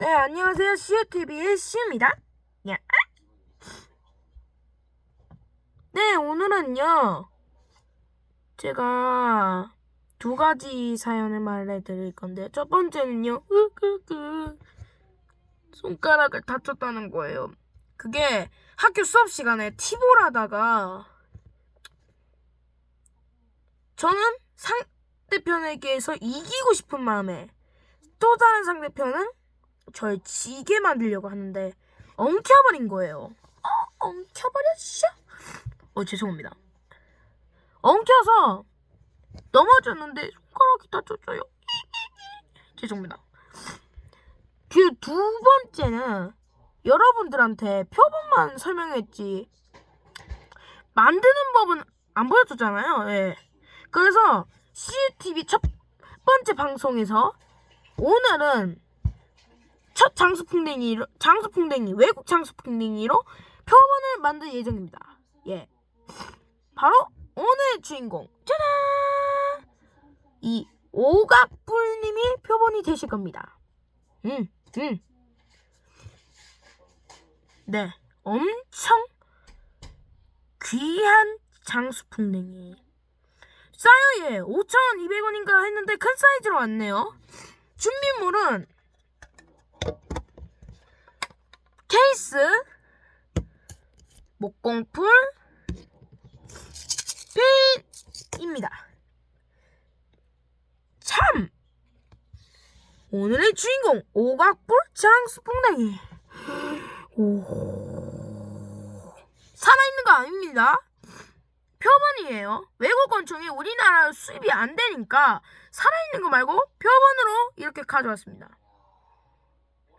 네, 안녕하세요. 시우TV의 시우입니다. 야. 네, 오늘은요. 제가 두 가지 사연을 말해 드릴 건데, 첫 번째는요. 으끄끄. 손가락을 다쳤다는 거예요. 그게 학교 수업 시간에 티볼 하다가 저는 상대편에게서 이기고 싶은 마음에 또 다른 상대편은 절 지게 만들려고 하는데 엉켜버린 거예요. 어, 엉켜버렸어? 어, 죄송합니다. 엉켜서 넘어졌는데 손가락이 다쳤어요. 죄송합니다. 그 두 번째는 여러분들한테 표본만 설명했지 만드는 법은 안 보여줬잖아요. 예. 그래서 CCTV 첫 번째 방송에서 오늘은 첫 장수풍뎅이로 장수풍뎅이 외국 장수풍뎅이로 표본을 만들 예정입니다. 예, 바로 오늘의 주인공 짜잔 이 오각불님이 표본이 되실 겁니다. 음, 음, 네, 엄청 귀한 장수풍뎅이. 싸요 얘 5,200원인가 했는데 큰 사이즈로 왔네요. 준비물은 케이스, 목공풀, 핀입니다. 참! 오늘의 주인공 오각불 장수풍뎅이. 오. 살아있는 거 아닙니다. 표본이에요. 외국 권총이 우리나라 수입이 안 되니까 살아있는 거 말고 표본으로 이렇게 가져왔습니다.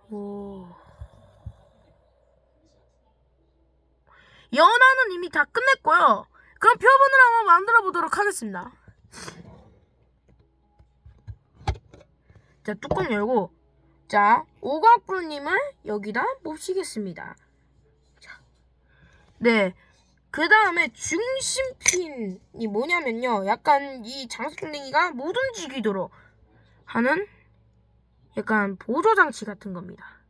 오. 연화는 이미 다 끝냈고요. 그럼 표본을 한번 만들어 보도록 하겠습니다. 자, 뚜껑 열고 자, 오각불님을 여기다 모시겠습니다. 자, 네. 그 다음에 중심핀이 뭐냐면요. 약간 이 장수풍뎅이가 못 움직이도록 하는 약간 보조장치 같은 겁니다.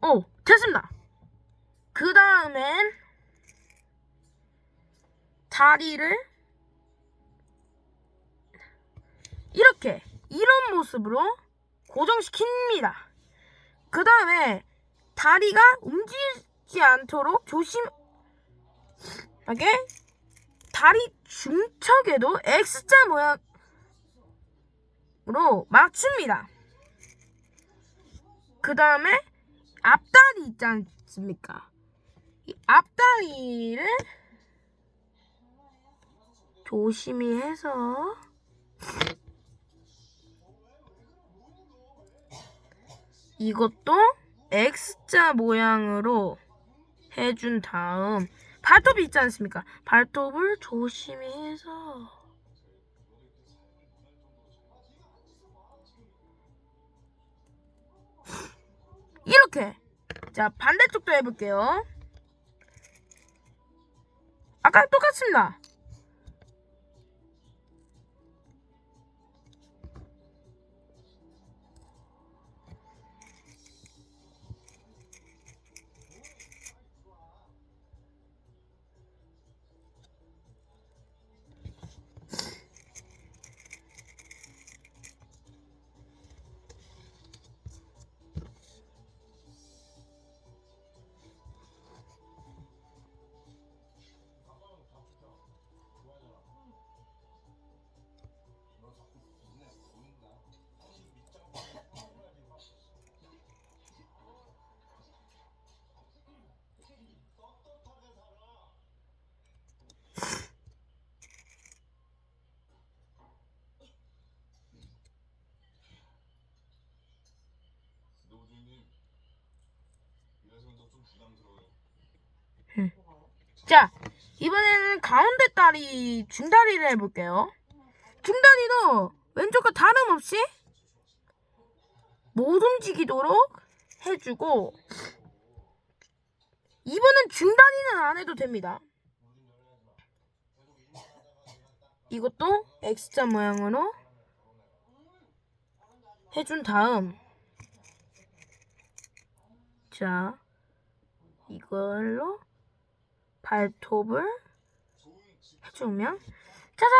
오, 됐습니다. 그 다음엔 다리를 이렇게 이런 모습으로 고정시킵니다. 그 다음에 다리가 움직이지 않도록 조심하게 다리 중척에도 X자 모양으로 맞춥니다. 그 다음에 앞다리 있지 않습니까? 이 앞다리를 조심히 해서 이것도 X자 모양으로 해준 다음 발톱이 있지 않습니까? 발톱을 조심히 해서 이렇게 자 반대쪽도 해볼게요. 아까 똑같습니다 자, 이번에는 가운데 다리, 중다리를 해볼게요. 중다리도 왼쪽과 다름없이 못 움직이도록 해주고, 이번엔 중다리는 안 해도 됩니다. 이것도 X자 모양으로 해준 다음 자 이걸로 발톱을 해주면 짜잔!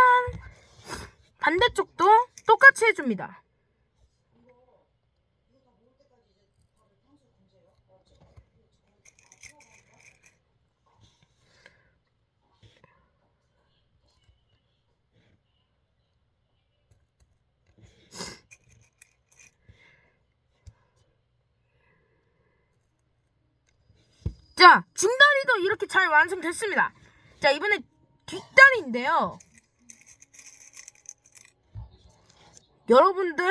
반대쪽도 똑같이 해줍니다 자 중다리도 이렇게 잘 완성됐습니다 자 이번에 뒷다리인데요 여러분들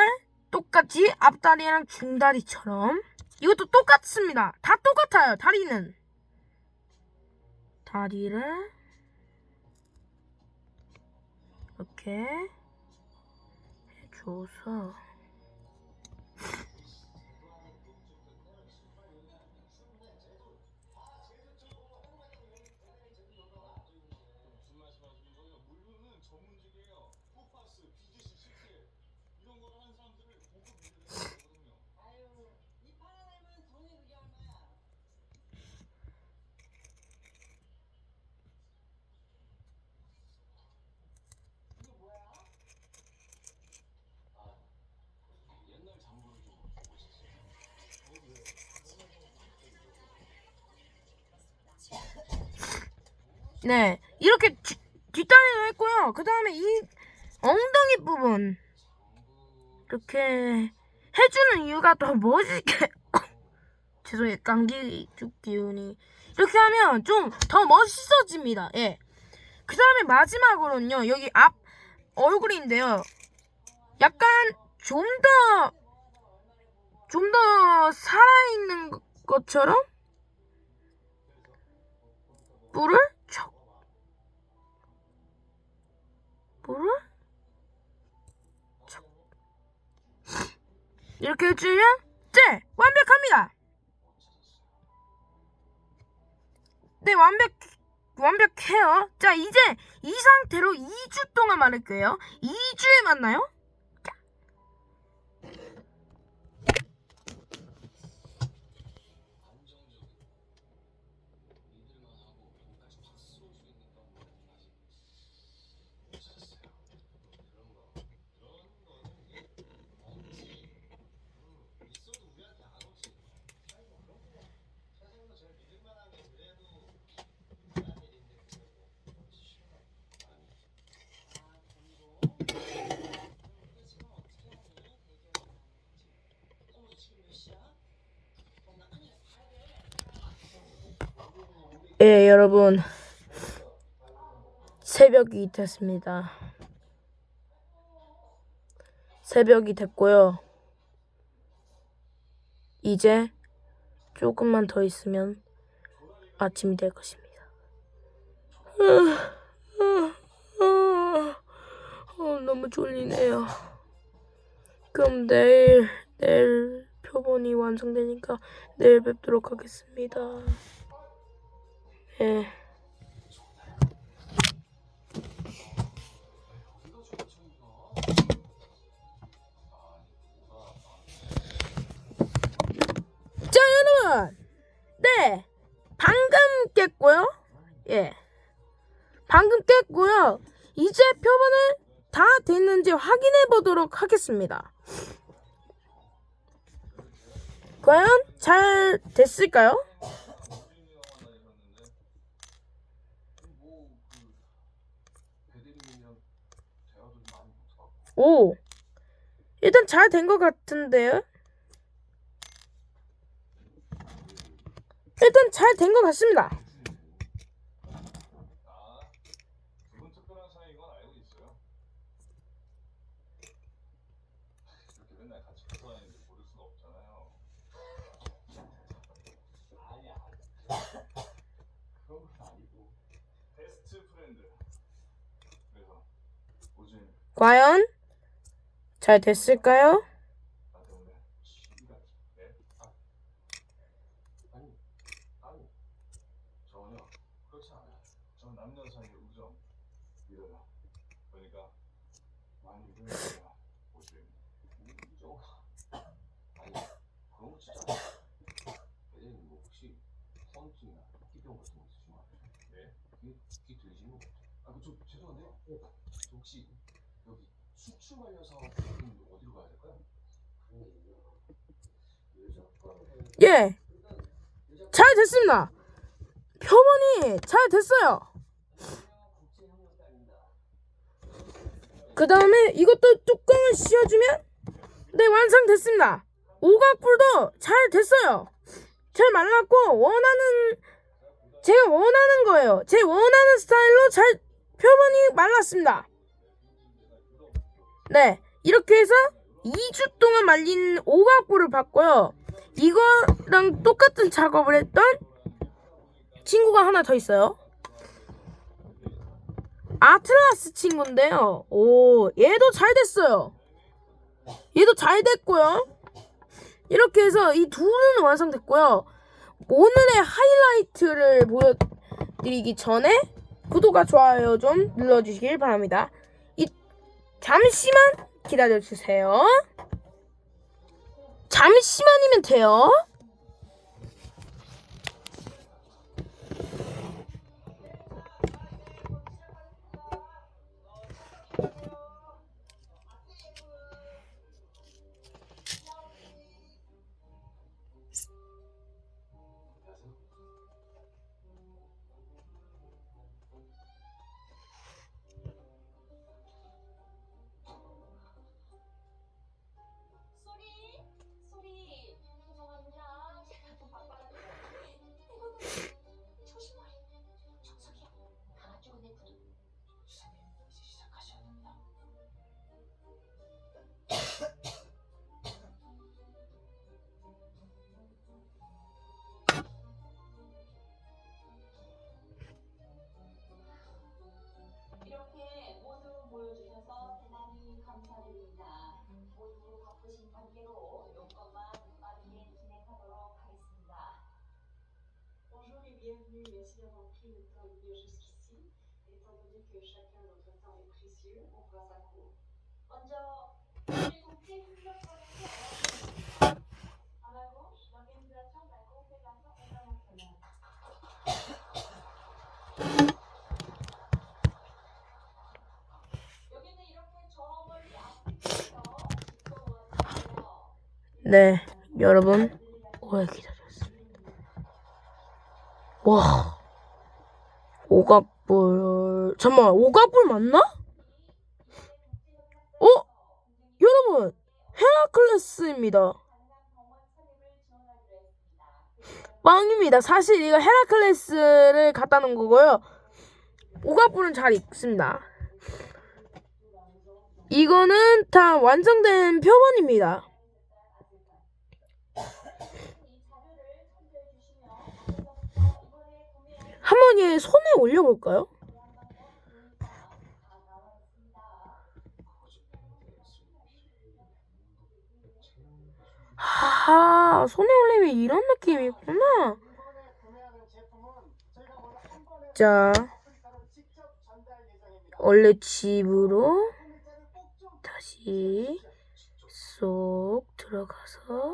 똑같이 앞다리랑 중다리처럼 이것도 똑같습니다. 다 똑같아요. 다리는 다리를 이렇게 해줘서 네 이렇게 뒤, 뒷다리도 했고요. 그 다음에 이 엉덩이 부분 이렇게 해주는 이유가 더 멋있게 죄송해요 감기 기운이 이렇게 하면 좀 더 멋있어집니다. 예. 그 다음에 마지막으로는요 여기 앞 얼굴인데요. 약간 좀 더 좀 더 살아있는 것처럼 뿔을 척 이렇게 해주면 네 완벽합니다. 네 완벽 완벽해요. 자 이제 이 상태로 2주 동안 말할 거예요. 2주에 만나요. 안정적이고 믿을만 하고 돈까지 팍 쏠 수 있는 그런 거는 아직 못 찾았어요. 그런 거 그런 거는 이게 없지. 음, 있어도 우리한테 안 오지. 아니 뭐 그런 거 세상에서 제일 믿을만한 게 그래도 딴 일인데 그래도 그렇지 싫어. 아니. 지금 어떻게 하니? 대결 어머 지금 몇 시야? 예 여러분 새벽이 됐습니다. 새벽이 됐고요. 이제 조금만 더 있으면 아침이 될 것입니다. 어, 너무 졸리네요. 그럼 내일 내일 표본이 완성되니까 내일 뵙도록 하겠습니다. 예. 자, 여러분. 네. 방금 깼고요. 예. 방금 깼고요. 이제 표본을 다 됐는지 확인해 보도록 하겠습니다. 과연 잘 됐을까요? 배대리님이랑 대화도 좀 많이 못하고 오. 일단 잘 된 것 같은데요? 일단 잘 된 것 같습니다. 과연 잘 됐을까요? 네? 아. 대장님 뭐 혹시 사업은 어디로 가야 될까요? 예. 잘 됐습니다. 표본이 잘 됐어요. 그 다음에 이것도 뚜껑을 씌워주면 네 완성됐습니다. 오각불도 잘 됐어요. 잘 말랐고 원하는 제가 원하는 거예요. 제 원하는 스타일로 잘 표본이 말랐습니다. 네 이렇게 해서 2주 동안 말린 오각불을 봤고요. 이거랑 똑같은 작업을 했던 친구가 하나 더 있어요. 아틀라스 친구인데요. 오, 얘도 잘 됐어요. 얘도 잘 됐고요. 이렇게 해서 이 둘은 완성됐고요. 오늘의 하이라이트를 보여드리기 전에 구독과 좋아요 좀 눌러주시길 바랍니다. 이 잠시만 기다려주세요. 잠시만이면 돼요. Et merci d'avoir pris le temps de venir jusqu'ici. Étant donné que chacun notre temps est précieux, on voit ça court. 먼저 알아보겠습니다 À ma gauche, l'organisation de la conférence internationale. 네, 여러분 오래 기다렸습니다. 와, 오각불 잠깐만 오각불 맞나? 어, 여러분 헤라클레스입니다. 빵입니다. 사실 이거 헤라클레스를 갖다 놓은 거고요. 오각불은 잘 있습니다. 이거는 다 완성된 표본입니다. 한번 얘 손에 올려볼까요? 하, 손에 올리면 이런 느낌이구나. 자, 원래 집으로 다시 쏙 들어가서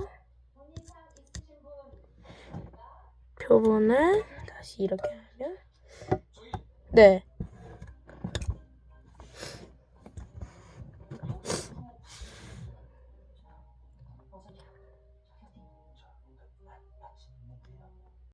표본을 다시 이렇게 하면? 네